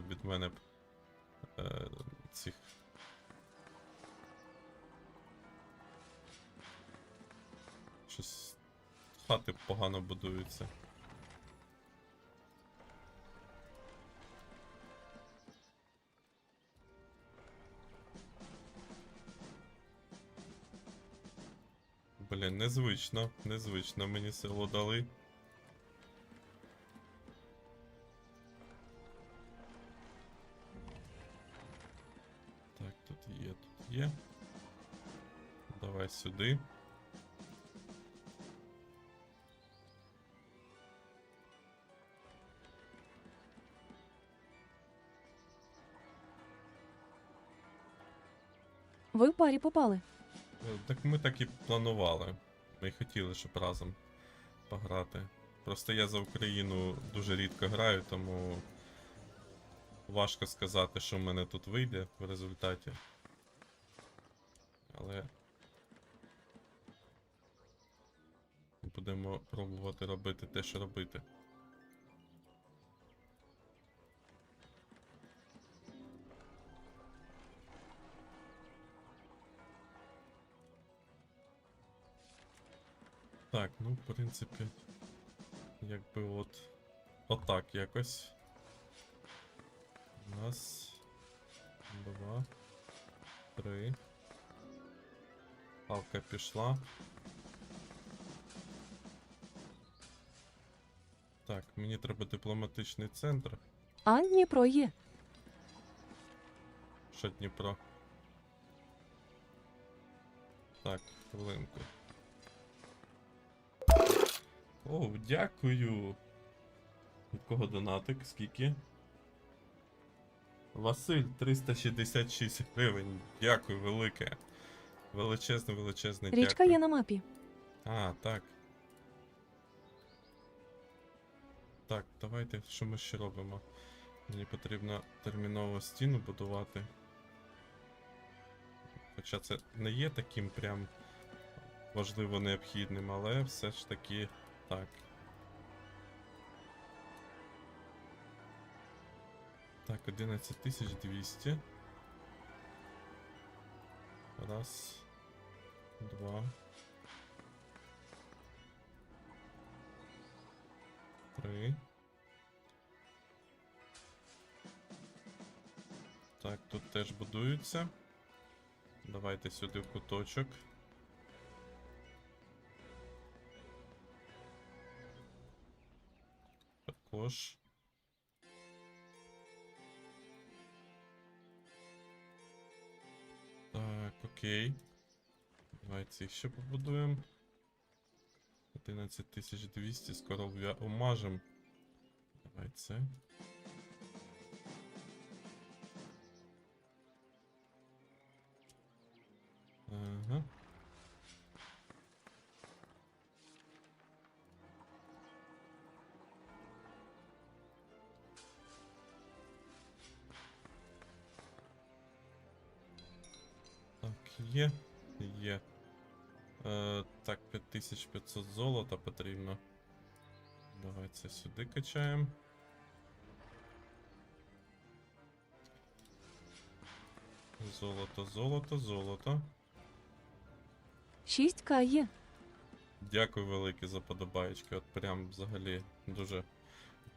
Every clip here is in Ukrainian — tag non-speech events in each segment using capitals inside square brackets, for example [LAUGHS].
б від мене е, цих. Щось хати погано будуються. Блін, незвично, незвично мені село дали. Є. Давай сюди. Ви в парі попали. Е, Так ми так і планували. Ми й хотіли, щоб разом пограти. Просто я за Україну дуже рідко граю, тому важко сказати, що в мене тут вийде в результаті. Але будемо пробувати робити те, що робити. Так, ну, в принципі, якби от. Отак якось. Раз. Два. Три. Палка пішла. Так, мені треба дипломатичний центр. А Дніпро є. Що Дніпро? Так, хвилинку. О, дякую. Від кого донатик? Скільки? Василь 366 гривень. Дякую, велике. Величезне, величезне Річка дякую. є на мапі. А, так. Так, давайте, що ми ще робимо? Мені потрібно терміново стіну будувати. Хоча це не є таким прям важливо необхідним, але все ж таки так. Так, 11200. Раз. Два. Три. Так, тут теж будуються. Давайте сюди в куточок. Також. Так, окей. Давайте їх ще побудуємо. 11200, скоро в'я- умажем. Давай це. Ага. Так, є. Є. Е, так, 5500 золота потрібно. Давай це сюди качаємо. Золото, золото, золото. 6К є. Дякую велике за подобаєчки. От прям взагалі дуже.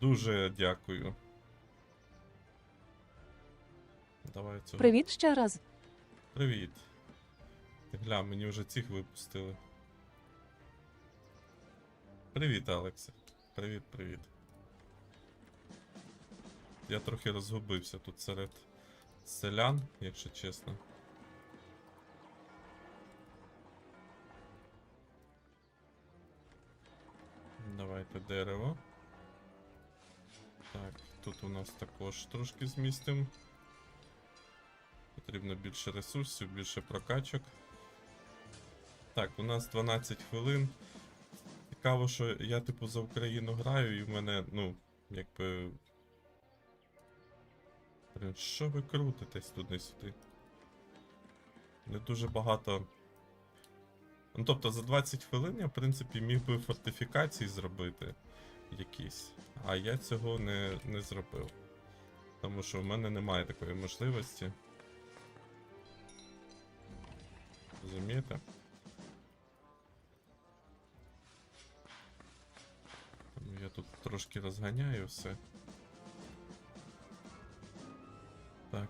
Дуже дякую. Давай цього. Привіт ще раз. Привіт. Гля, мені вже цих випустили. Привіт, Алексе. Привіт, привіт. Я трохи розгубився тут серед селян, якщо чесно. Давайте дерево. Так, тут у нас також трошки змістимо. Потрібно більше ресурсів, більше прокачок. Так, у нас 12 хвилин. Цікаво, що я, типу, за Україну граю, і в мене, ну, якби. Що ви крутитесь туди-сюди? Не дуже багато. Ну, тобто за 20 хвилин я, в принципі, міг би фортифікації зробити якісь. А я цього не, не зробив. Тому що в мене немає такої можливості. Розумієте? Тут трошки розганяю все. Так.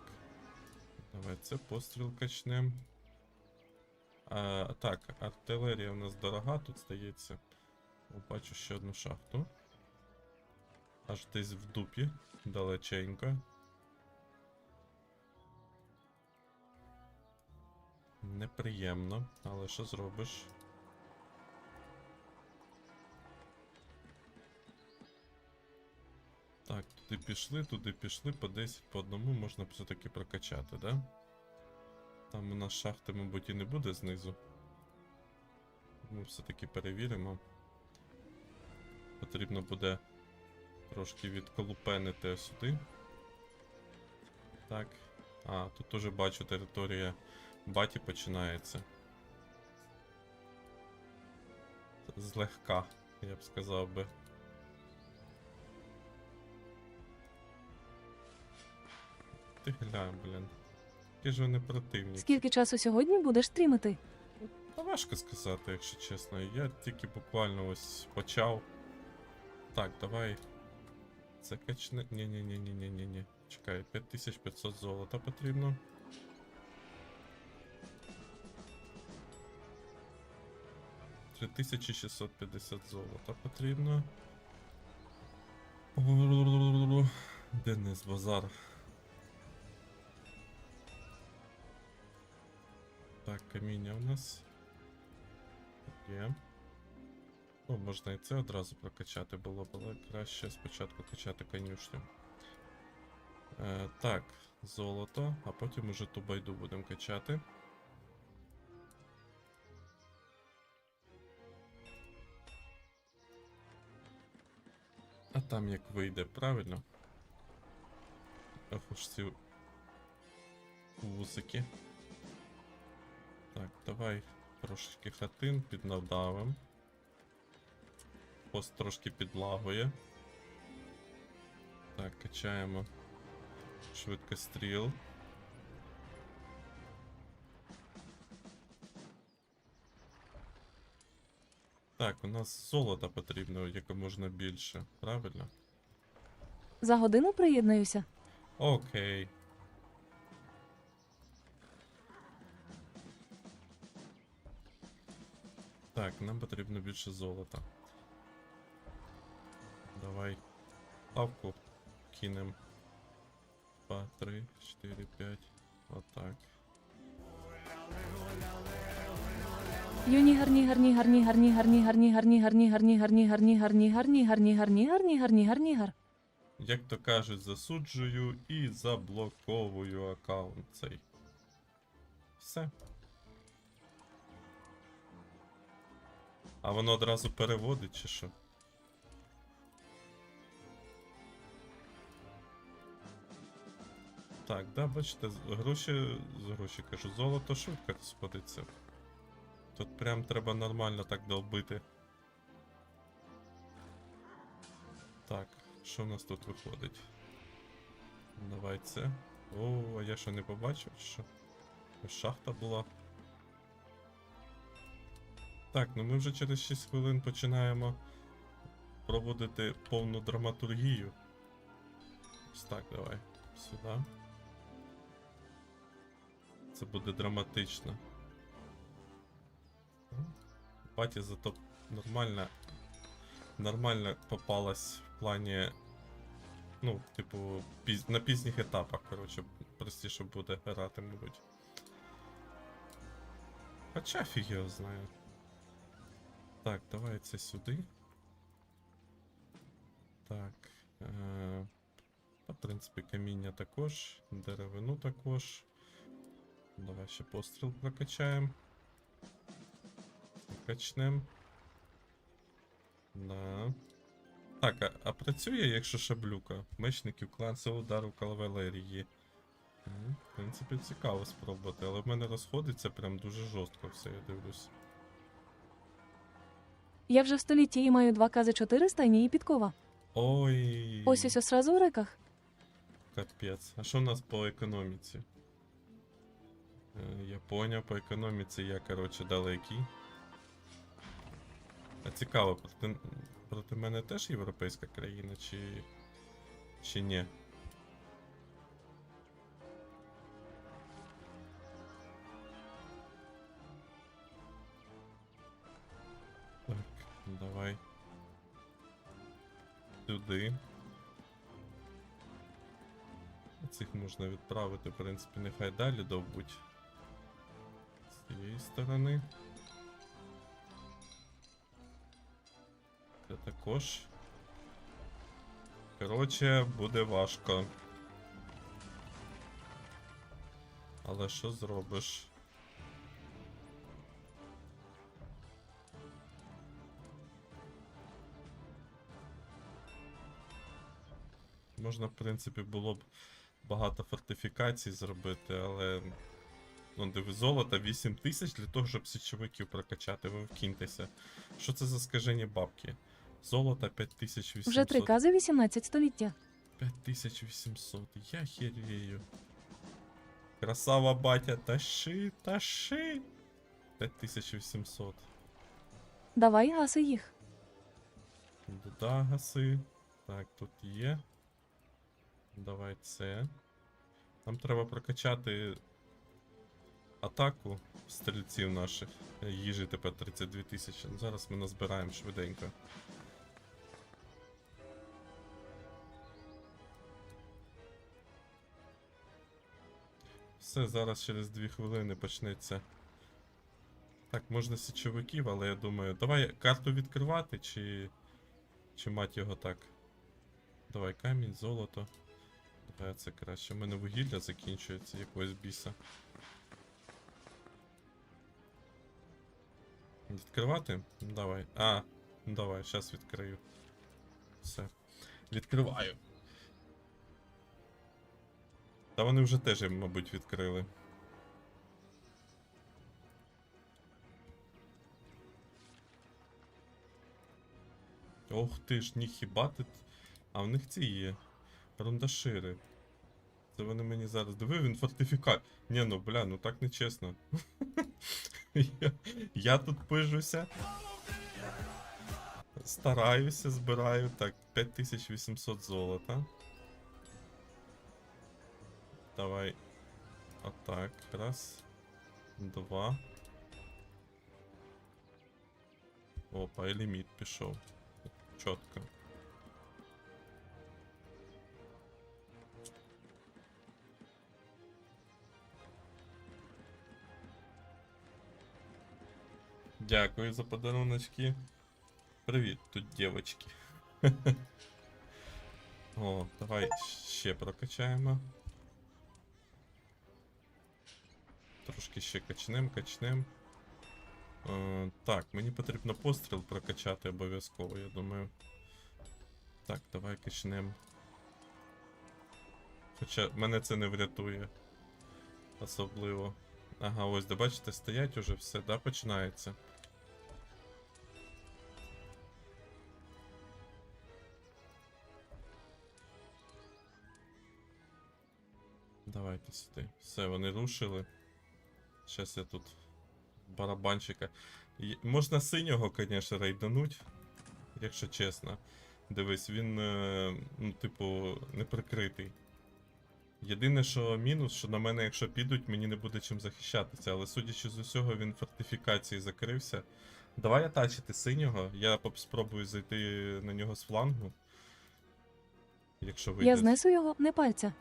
Давай це постріл качнем. А, так, артилерія у нас дорога тут стається. О, бачу ще одну шахту. Аж десь в дупі, далеченько. Неприємно, але що зробиш? Так, туди пішли, туди пішли, по 10 по одному можна все-таки прокачати, да? Там у нас шахти, мабуть, і не буде знизу. Ми все-таки перевіримо. Потрібно буде трошки відколупенити сюди. Так. А, тут уже бачу територія баті починається. Злегка, я б сказав би. Ти глянь, блін. Які ж вони противні. Скільки часу сьогодні будеш стрімити? Та важко сказати, якщо чесно. Я тільки буквально ось почав. Так, давай. Це качне. ні ні ні ні ні ні ні Чекай, 5500 золота потрібно. Три тисячі 650 золота потрібно. Денис Базар. Так, каміння у нас. Є. Ну, можна і це одразу прокачати було але краще спочатку качати конюшню. Е, так, золото, а потім уже ту байду будемо качати. А там як вийде, правильно? Ох уж ці вусики. Так, давай трошечки хатин піднадавим. Пост трошки підлагує. Так, качаємо швидкостріл. Так, у нас золота потрібно якомога більше, правильно? За годину приєднуюся. Окей. Так, нам потрібно більше золота. Давай. Лавку кинем. 2, 3, 4, 5. Отак. Юні гарні, гарні, гарні, гарні, гарні, гарні, гарні, гарні, гарні, гарні, гарні, гарні, гарні, гарні, гарні, гарні, гарні, гарні, гар. Як то кажуть, засуджую і заблоковую аккаунт цей. Все. А воно одразу переводить чи що? Так, да, бачите, гроші, з гроші кажу, золото швидко розходиться. Тут прям треба нормально так долбити. Так, що в нас тут виходить? Давай це. О, а я що не побачив, що? Шахта була. Так, ну ми вже через 6 хвилин починаємо проводити повну драматургію. Ось так, давай. Сюди. Це буде драматично. Батя зато нормально. Нормально попалась в плані. Ну, типу, піз... на пізніх етапах, коротше, простіше буде грати, мабуть. Хоча фіг його знає. Так, давай це сюди. Так. Е... В принципі, каміння також, деревину також. Давай ще постріл прокачаємо. Качнем. Да. Так, а, а працює, якщо шаблюка? Мечників клан це удар у кавалерії. В принципі, цікаво спробувати, але в мене розходиться прям дуже жорстко все, я дивлюсь. Я вже в столітті і маю два кази 4 стайні і підкова. Ой. Ось ось ось сразу у реках. Капець. А що в нас по економіці? Е, Я поняв, по економіці я, коротше, далекий. А цікаво, проти, проти мене теж європейська країна, чи. чи ні? Давай. Сюди. Цих можна відправити, в принципі, нехай далі довбуть. З цієї сторони. Це також. Коротше, буде важко. Але що зробиш? Можна, в принципі, було б багато фортифікацій зробити, але. Ну, диви, золото 8 тисяч для того, щоб січовиків прокачати. Ви вкиньтеся. Що це за скажені бабки? Золото 5800. Вже три кази 18 століття. 5800. Я херею. Красава батя, тащи, тащи. 5800. Давай гаси їх. Да, гаси. Так, тут є. Давай це. Нам треба прокачати атаку стрільців наших. Їжі тепер 32 тисячі. Зараз ми назбираємо швиденько. Все, зараз через 2 хвилини почнеться. Так, можна січовиків, але я думаю, давай карту відкривати чи. Чи мать його так? Давай камінь, золото. Давай це краще. У мене вугілля закінчується якогось біса. Відкривати? Давай. А, давай, зараз відкрию. Все. Відкриваю. Та вони вже теж, мабуть, відкрили. Ох ти ж, ніхіба ти. А в них ці є. Рундашири. Це вони мені зараз. Диви, він фортифікат. Ні, ну бля, ну так не чесно. я, я тут пижуся. Стараюся, збираю. Так, 5800 золота. Давай. Отак. Раз. Два. Опа, і ліміт пішов. Чітко. Дякую за подаруночки. Привіт, тут дівочки. [LAUGHS] О, давай ще прокачаємо. Трошки ще качнем, качнем. Е, так, мені потрібно постріл прокачати обов'язково, я думаю. Так, давай качнем. Хоча мене це не врятує. Особливо. Ага, ось, де бачите, стоять уже все, да, починається. Давайте сюди. Все, вони рушили. Зараз я тут барабанчика. І Можна синього, звісно, рейдануть, якщо чесно. Дивись, він, е, ну, типу, не прикритий. Єдине, що мінус, що на мене, якщо підуть, мені не буде чим захищатися, але судячи з усього, він фортифікації закрився. Давай атачити синього, я спробую зайти на нього з флангу. Якщо вийде. Я знесу його, не пальця.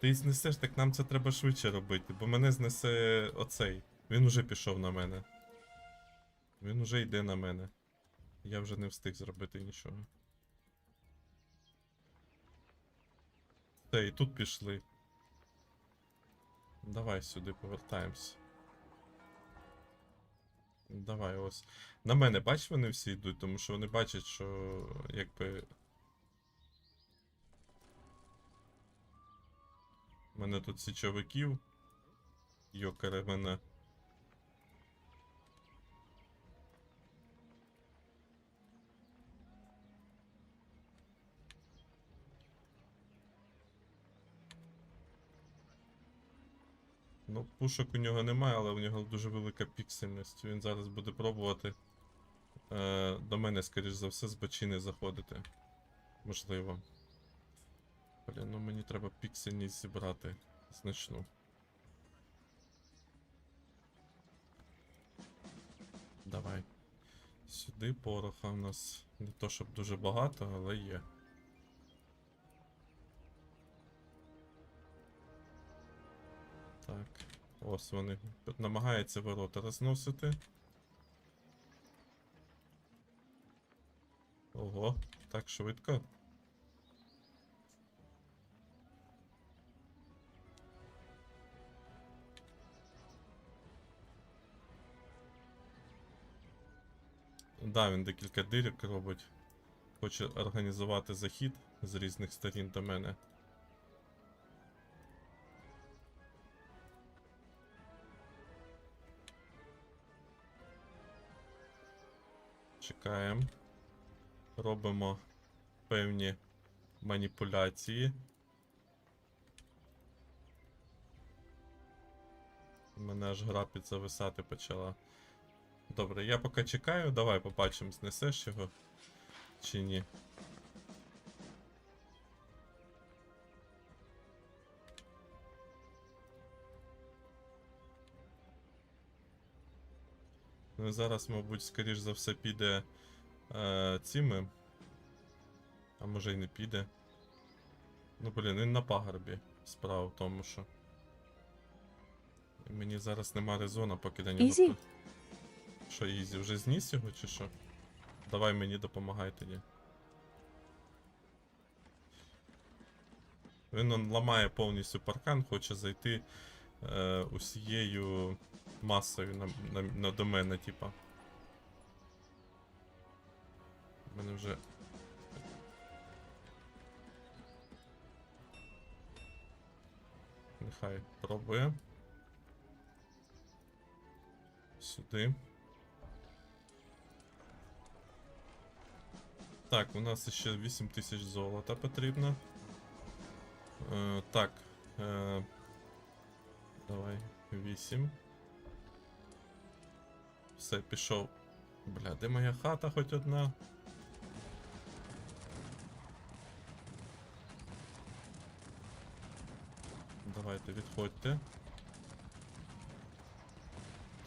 Ти знесеш, так нам це треба швидше робити, бо мене знесе оцей. Він уже пішов на мене. Він уже йде на мене. Я вже не встиг зробити нічого. Все, і тут пішли. Давай сюди повертаємось. Давай ось. На мене, бач, вони всі йдуть, тому що вони бачать, що якби. У мене тут січовиків. Йокаре мене. Ну, пушок у нього немає, але у нього дуже велика піксельність. Він зараз буде пробувати е, до мене, скоріш за все, з бочини заходити. Можливо. Блін, ну мені треба піксельність зібрати значну. Давай. Сюди пороха у нас не то щоб дуже багато, але є. Так, ось вони намагаються ворота розносити. Ого, так швидко. Да, він декілька дирок робить. Хоче організувати захід з різних сторін до мене. Чекаємо. Робимо певні маніпуляції. Мене аж гра підзависати почала. Добре, я поки чекаю, давай побачимо, знесеш його чи ні. Ну і зараз, мабуть, скоріш за все піде е, цими. А може й не піде. Ну блін, він на пагорбі. Справа в тому, що. І Мені зараз нема резона, поки до нього. Ізі? Що, Ізі, вже зніс його чи що? Давай мені допомагай тоді. Він он ламає повністю паркан, хоче зайти е, усією масою на, на, на до мене, типа. У мене вже. Нехай пробує. Сюди. Так, у нас ще 8 тисяч золота потрібно. Е, так. Е, давай, 8. Все, пішов. Бля, де моя хата хоч одна? Давайте, відходьте.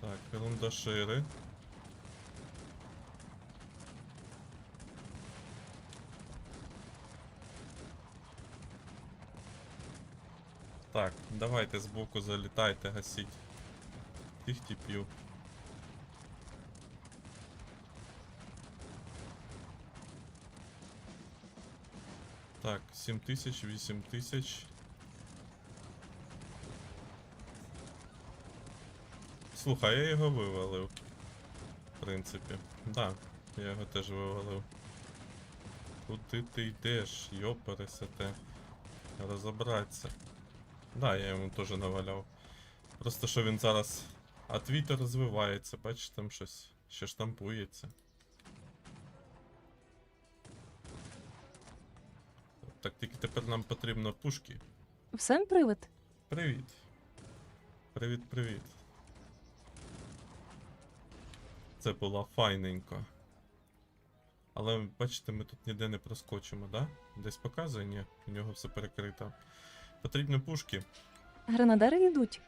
Так, рундашири. Так, давайте збоку залітайте, гасіть. Тих типів. Так, 7 тисяч, 8 тисяч. Слухай, я його вивалив. В принципі. Да, я його теж вивалив. Куди ти йдеш, йопересете? Розібратися. Да, я йому теж наваляв. Просто що він зараз. А твіттер розвивається, бачиш, там щось ще штампується. Так, тільки тепер нам потрібно пушки. Всем привид. Привіт. Привіт, привіт. Це було файненько. Але бачите, ми тут ніде не проскочимо, да? Десь показує, ні, у нього все перекрито. Потрібні пушки. Гренадери йдуть.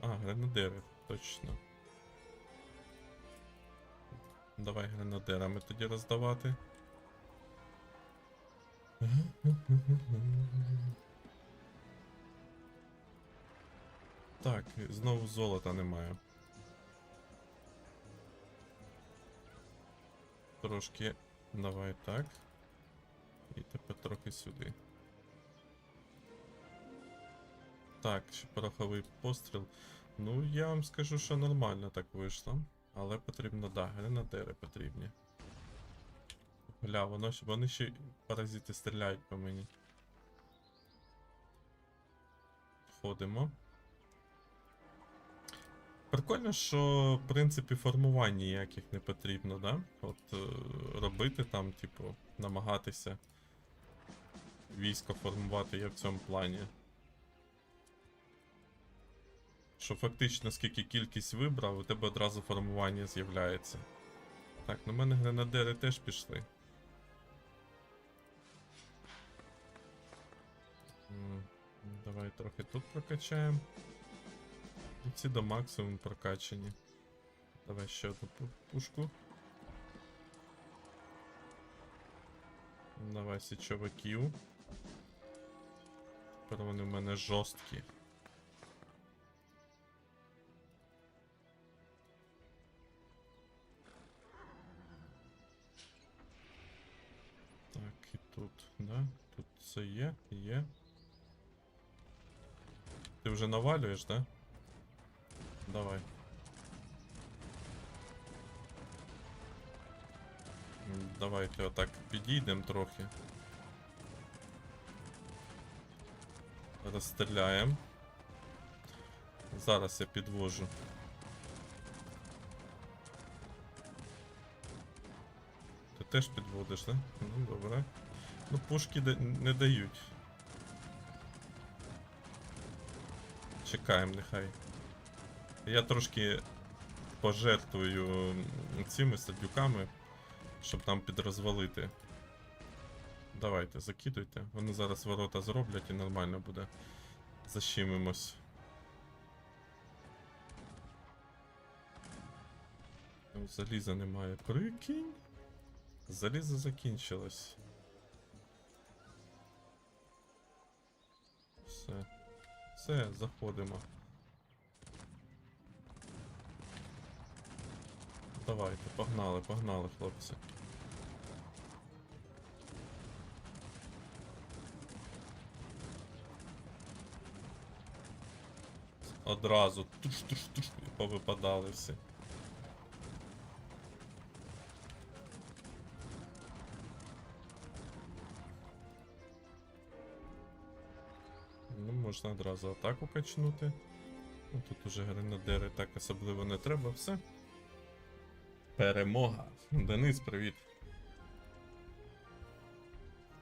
А, гренадери, точно. Давай гренадерами тоді роздавати. Так, знову золота немає. Трошки. Давай так. І тепер трохи сюди. Так, ще пороховий постріл. Ну, я вам скажу, що нормально так вийшло. Але потрібно, да, гренадери потрібні. Гля, воно, ж- вони ще паразити стріляють по мені. Ходимо. Прикольно, що, в принципі, формувань ніяких не потрібно, да? От е, робити там, типу, намагатися військо формувати я в цьому плані. що фактично скільки кількість вибрав, у тебе одразу формування з'являється. Так, на мене гренадери теж пішли. Давай трохи тут прокачаємо. І ці до максимуму прокачані. Давай ще одну пушку. Давай січовиків. Тепер вони в мене жорсткі. Так, і тут, да? Тут це є, є. Ти вже навалюєш, да? Давай. Давайте отак підійдемо трохи. Розстріляємо. Зараз я підвожу. Ти теж підводиш, да? Ну, добре. Ну, пушки не дають. Чекаємо, нехай. Я трошки пожертвую цими садюками, щоб нам підрозвалити. Давайте, закидуйте. Вони зараз ворота зроблять і нормально буде. Защимимось. Заліза немає. Прикинь. Залізо закінчилось. Все. Все, заходимо. Давайте, погнали, погнали, хлопці. Одразу туш-туш-туш повипадали всі. Ну, можна одразу атаку качнути. Ну, тут уже гренадери так особливо не треба, все. Перемога. Денис, привіт.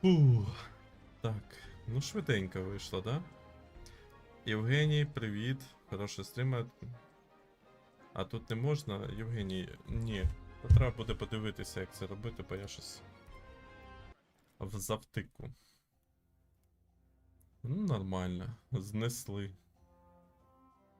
Ух. Так, ну швиденько вийшло, да? Євгеній, привіт. Хороший стрімер. А тут не можна, Євгеній, ні. Треба буде подивитися, як це робити, бо я щось в завтику. Ну, нормально. Знесли.